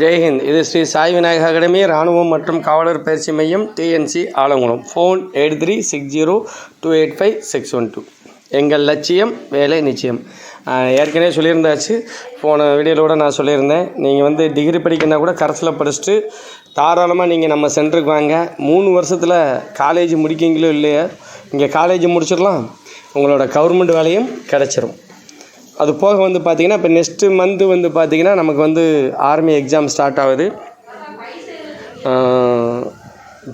ஜெய்ஹிந்த் இது ஸ்ரீ சாய் விநாயக அகாடமி ராணுவம் மற்றும் காவலர் பயிற்சி மையம் TNC Alangulam. Phone eight three six zero two eight five six one two. எங்கள் லட்சியம் வேலை நிச்சயம். ஏற்கனவே சொல்லியிருந்தாச்சு. போன வீடியோவில் கூட நான் சொல்லியிருந்தேன். நீங்கள் வந்து டிகிரி படிக்கணுன்னா கூட கரஸில் படிச்சுட்டு தாராளமாக நீங்கள் நம்ம சென்டருக்கு வாங்க. மூணு வருஷத்தில் காலேஜ் முடிக்கிங்களோ இல்லையா இங்கே காலேஜ் முடிச்சிடலாம். உங்களோட கவர்மெண்ட் வேலையும் கிடச்சிரும். அது போக வந்து பார்த்திங்கன்னா இப்போ நெக்ஸ்ட்டு மந்த்து வந்து பார்த்திங்கன்னா நமக்கு வந்து ஆர்மி எக்ஸாம் ஸ்டார்ட் ஆகுது.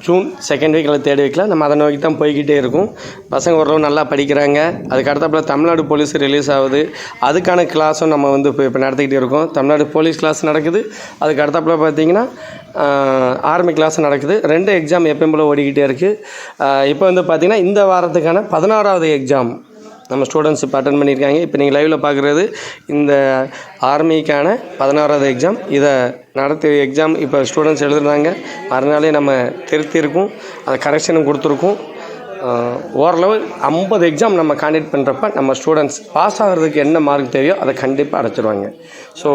ஜூன் செகண்ட் வீக் தேர்ட் வீக்கில் நம்ம அதை நோக்கி தான் போய்கிட்டே இருக்கும். பசங்க ஓரளவு நல்லா படிக்கிறாங்க. அதுக்கு அடுத்தாப்புல தமிழ்நாடு போலீஸ் ரிலீஸ் ஆகுது. அதுக்கான கிளாஸும் நம்ம வந்து இப்போ இப்போ நடத்திக்கிட்டே இருக்கோம். தமிழ்நாடு போலீஸ் கிளாஸ் நடக்குது. அதுக்கு அடுத்தாப்புல பார்த்தீங்கன்னா ஆர்மி கிளாஸ் நடக்குது. ரெண்டு எக்ஸாம் எப்பயும் போல் ஓடிக்கிட்டே இருக்குது இப்போ வந்து பார்த்திங்கன்னா இந்த வாரத்துக்கான பதினாறாவது எக்ஸாம் நம்ம ஸ்டூடெண்ட்ஸ் இப்போ அட்டன் பண்ணியிருக்காங்க. இப்போ நீங்கள் லைவில் பார்க்குறது இந்த ஆர்மிக்கான பதினாறாவது எக்ஸாம் இதை நடத்தி எக்ஸாம் இப்போ ஸ்டூடெண்ட்ஸ் எழுதுனாங்க மறுநாளே நம்ம திருத்தியிருக்கோம். அதை கரெக்ஷனும் கொடுத்துருக்கோம். ஓரளவு ஐம்பது எக்ஸாம் நம்ம காண்டக்ட் பண்ணுறப்ப நம்ம ஸ்டூடெண்ட்ஸ் பாஸ் ஆகிறதுக்கு என்ன மார்க் தேவையோ அதை கண்டிப்பாக அடைச்சிருவாங்க. ஸோ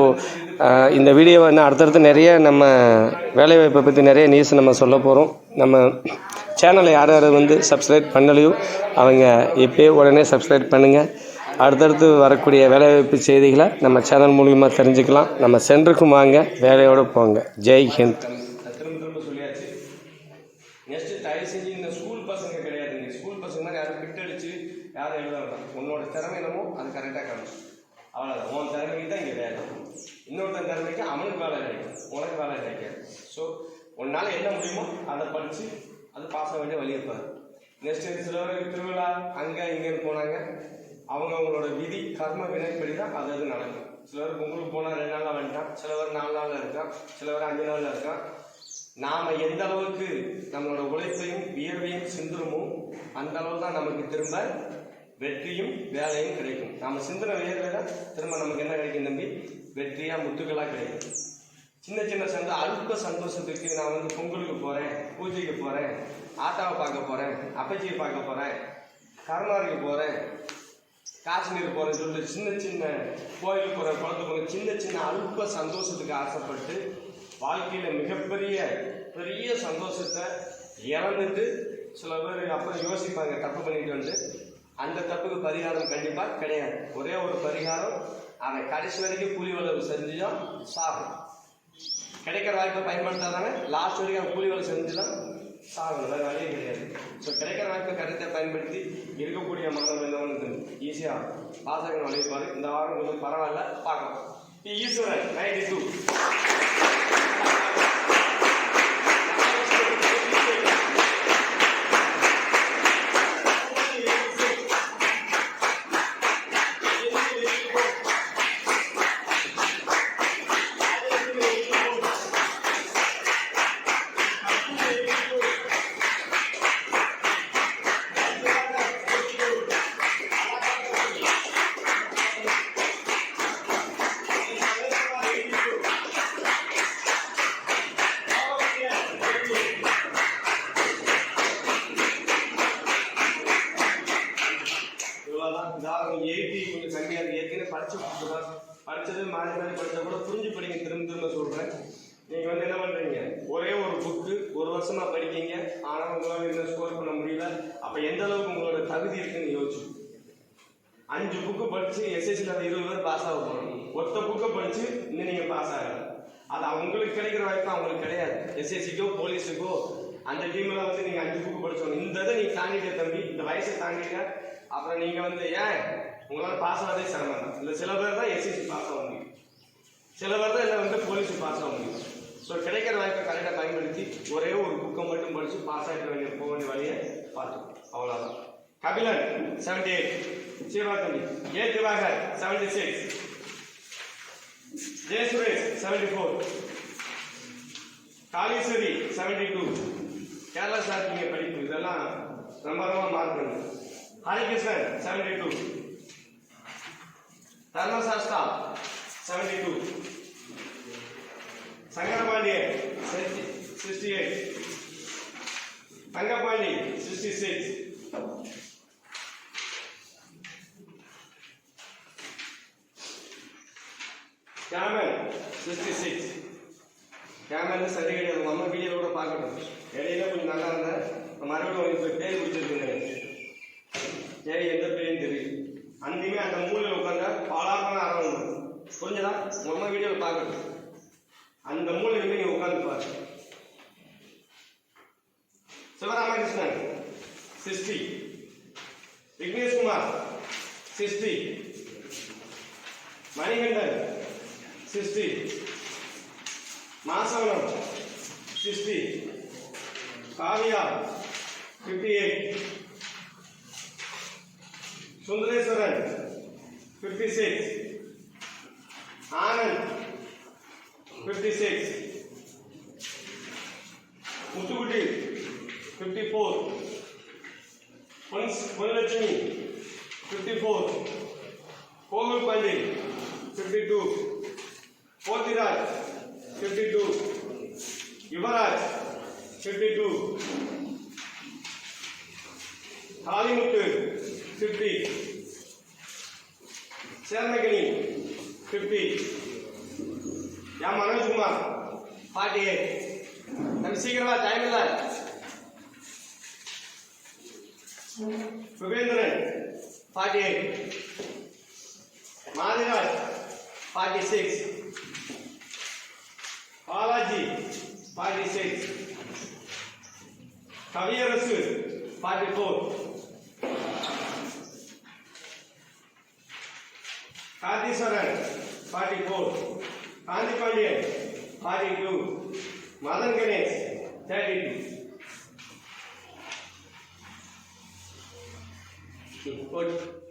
இந்த வீடியோவை இன்னும் அடுத்தடுத்து நிறைய நம்ம வேலைவாய்ப்பை பற்றி நிறைய நியூஸ் நம்ம சொல்ல போகிறோம் நம்ம சேனலை யார் யார் வந்து சப்ஸ்கிரைப் பண்ணலையோ அவங்க இப்போயே உடனே சப்ஸ்கிரைப் பண்ணுங்கள் அடுத்தடுத்து வரக்கூடிய வேலைவாய்ப்பு செய்திகளை நம்ம சேனல் மூலிமா தெரிஞ்சுக்கலாம். நம்ம சென்றுக்கும் வாங்க வேலையோடு போங்க. ஜெய் ஹிந்த். திரும்ப நெக்ஸ்ட் தயவு செஞ்சு இந்த ஸ்கூல் பசங்க கிடையாதுங்க. ஸ்கூல் பசங்க மாதிரி யாரும் பிட் அடிச்சு யாரும் எழுத வேண்டாம். உன்னோட திறமை என்னமோ அது கரெக்டாக காணும். அவ்வளோதான் உன் திறமைக்கு தான் இங்கே வேலை. இன்னொருத்தன் திறமைக்கு அவனுக்கு வேலை கிடைக்கும். உனக்கு வேலை கிடைக்காது. ஸோ உன்னால் என்ன முடியுமோ அதை படித்து அது பாஸ் ஆக வேண்டிய வழி இருப்பார் நெக்ஸ்ட் சில திருவிழா அங்கே இங்கேன்னு போனாங்க. அவங்க அவங்களோட விதி கர்ம வினைப்படி தான் அது அது நடக்கும். சிலர் பொங்கலுக்கு போனால் ரெண்டு நாளாக வந்துட்டான் சிலவர் நாலு நாளில் இருக்கான் சிலவர் அஞ்சு நாளில் இருக்கான். நாம எந்த அளவுக்கு நம்மளோட உழைப்பையும் வியர்வையும் சிந்துருமோ அந்த அளவு தான் நமக்கு திரும்ப வெற்றியும் வேலையும் கிடைக்கும். நாம சிந்தன வியர்வை தான் திரும்ப நமக்கு என்ன கிடைக்கும் தம்பி? வெற்றியா முத்துக்களா கிடைக்கும். சின்ன சின்ன சந்தை அல்ப சந்தோஷத்துக்கு நான் வந்து பொங்கலுக்கு போகிறேன் பூஜைக்கு போகிறேன் ஆட்டாவை பார்க்க போகிறேன் அப்பச்சியை பார்க்க போகிறேன் கருணாருக்கு போகிறேன் காஷ்மீர் போகிறேன்னு சொல்லிட்டு சின்ன சின்ன கோயிலுக்கு போகிறேன் குளத்து போகிறேன் சின்ன சின்ன அல்ப சந்தோஷத்துக்கு ஆசைப்பட்டு வாழ்க்கையில் மிகப்பெரிய பெரிய சந்தோஷத்தை இறந்துட்டு சில பேர் அப்புறம் யோசிப்பாங்க தப்பு பண்ணிட்டு வந்து. அந்த தப்புக்கு பரிகாரம் கண்டிப்பாக கிடையாது. ஒரே ஒரு பரிகாரம் அவன் கடைசி வரைக்கும் புலி வளர்வு செஞ்சுதான் சாகும். கிடைக்கிற வாய்ப்பை பயன்படுத்தாதானே? லாஸ்ட் வரைக்கும் அவன் கூலி வேலை செஞ்சுதான் சாகணும். வேறு வழியே கிடையாது. ஸோ கிடைக்கிற வாய்ப்பை கருத்தை பயன்படுத்தி இருக்கக்கூடிய மாணவன் என்ன ஈஸியாக பாசகன் வழிபாடு இந்த வாரம் கொஞ்சம் பரவாயில்ல பார்க்கலாம். ஈஸ்வரன் நைன்டி டூ இதாக கொஞ்சம் கம்மியாக இருக்குது ஏற்கனவே படிச்சு கொடுத்துருவேன் படித்தது மாறி மாறி படித்தா கூட புரிஞ்சு படிங்க. திரும்ப திரும்ப சொல்கிறேன் நீங்கள் வந்து என்ன பண்ணுறீங்க ஒரே ஒரு புக்கு ஒரு வருஷமாக படிக்கீங்க. ஆனால் உங்களால் இன்னும் ஸ்கோர் பண்ண முடியல. அப்போ எந்த அளவுக்கு உங்களோட தகுதி இருக்குன்னு யோசிச்சு. அஞ்சு புக்கு படித்து எஸ்எஸ்சியில் அந்த இருபது பேர் பாஸ் ஆக போகணும் ஒத்த புக்கை படித்து இன்னும் நீங்கள் பாஸ் ஆகல. அது அவங்களுக்கு கிடைக்கிற வாய்ப்பு அவங்களுக்கு கிடையாது. எஸ்எஸ்சிக்கோ போலீஸுக்கோ அந்த டீமில் வந்து நீங்கள் அஞ்சு புக்கு படிச்சோம் இந்த இதை நீங்கள் தாண்டிட்ட தம்பி இந்த வயசை தாண்டிட்ட அப்புறம் நீங்கள் வந்து ஏன் உங்களால் பாஸ் ஆகிறதே சிரமம் தான். இல்லை சில பேர் தான் எஸ்எஸ்சி பாஸ் ஆக முடியும். சில பேர் தான் இல்லை வந்து போலீஸ் பாஸ் ஆக முடியும். ஸோ கிடைக்கிற வாய்ப்பை கரெக்டாக பயன்படுத்தி ஒரே ஒரு புக்கை மட்டும் படித்து பாஸ் ஆகிட வேண்டிய போக வேண்டிய வழியை பார்த்தோம் அவ்வளோதான் Kabilan seventy eight சீர்வாத்தம்பி A. Diwakar seventy six Jaya Suresh seventy four Kaleeswari seventy two Kerala சார்பிங்க படிப்பு. இதெல்லாம் ரொம்ப ரொம்ப மார்க் பண்ணுங்க Harikrishnan seventy two Dharmasastha seventy two Sankarapandian sixty eight Thangapandi sixty six Cameron, 66. Camera சரி கிடையாது நம்ம வீடியோ கூட பார்க்கணும் இடையில கொஞ்சம் நல்லா இருந்தேன் மறுபடியும் உங்களுக்கு பேர் பிடிச்சிருக்கேன் சரி எந்த பேரும் தெரியும். அன்றையுமே அந்த மூலையில் உட்காந்தா பாலாரமான அறம் உண்டு புரிஞ்சதா? உங்கள் அம்மா வீடியோவில் பார்க்கணும். அந்த மூலையிலுமே நீ உட்காந்து பாரு. Sivaramakrishnan sixty Vigneshkumar sixty Manikandan sixty மாசவனம் sixty Kavya fifty eight Sundareswaran fifty six Anand fifty six Muthukutty fifty four Vanalakshmi fifty four Komal Pande fifty two Pothiraj fifty two Yuvraj fifty two Thali Muthu 50 शेयर mechanic fifty या Manoj Kumar forty eight Narasimha time मिला है। Sugendra forty eight Mahadev forty six Balaji forty six कवियर forty four 44, Kanthi Pandian 42, Madan Ganesh 32. Good.